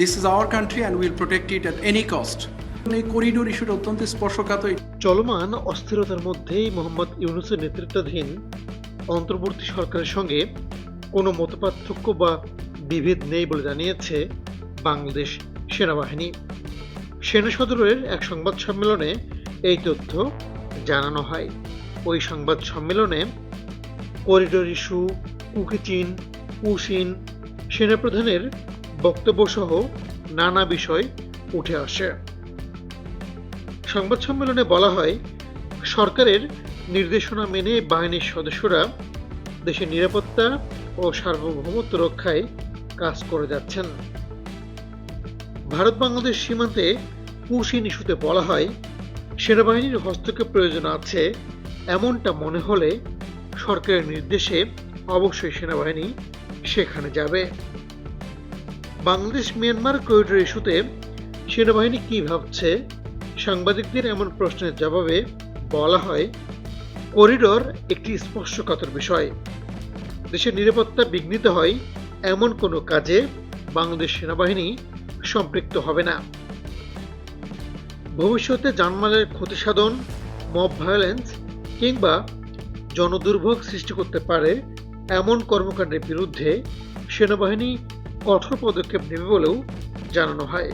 This is our country and will protect it at any cost এই corridor ইস্যুটা অত্যন্ত স্পর্শকাতর। চলমান অস্থিরতার মধ্যেই মোহাম্মদ ইউনুসের নেতৃত্বাধীন অন্তর্বর্তী সরকারের সঙ্গে কোনো মতপার্থক্য বা বিভেদ নেই বলে জানিয়েছে বাংলাদেশ সেনাবাহিনী। সেনা সদরের এক সংবাদ সম্মেলনে এই তথ্য জানানো হয়। ওই সংবাদ সম্মেলনে করিডোর ইস্যু কুকিচিন উসিন সেনাপ্রধানের বক্তব্যসহ নানা বিষয় উঠে আসে। সংবাদ সম্মেলনে বলা হয়, সরকারের নির্দেশনা মেনে বাহিনীর সদস্যরা দেশের নিরাপত্তা ও সার্বভৌমত্ব রক্ষায় কাজ করে যাচ্ছেন। ভারত বাংলাদেশ সীমান্তে পুশিন ইস্যুতে বলা হয়, সেনাবাহিনীর হস্তক্ষেপ প্রয়োজন আছে এমনটা মনে হলে সরকারের নির্দেশে অবশ্যই সেনাবাহিনী সেখানে যাবে। বাংলাদেশ মিয়ানমার করিডোর ইস্যুতে সেনাবাহিনী কি ভাবছে? সাংবাদিকদের এমন প্রশ্নের জবাবে বলা হয় করিডোর একটি স্পর্শকাতর বিষয়। দেশের নিরাপত্তা বিঘ্নিত হয় এমন কোনো কাজে বাংলাদেশ সেনাবাহিনী সম্পৃক্ত হবে না। ভবিষ্যতে জানমালের ক্ষতি সাধন মব ভায়োলেন্স কিংবা জনদুর্ভোগ সৃষ্টি করতে পারে এমন কর্মকাণ্ডের বিরুদ্ধে সেনাবাহিনী কঠোর পদক্ষেপ নেবে বলেও জানানো হয়।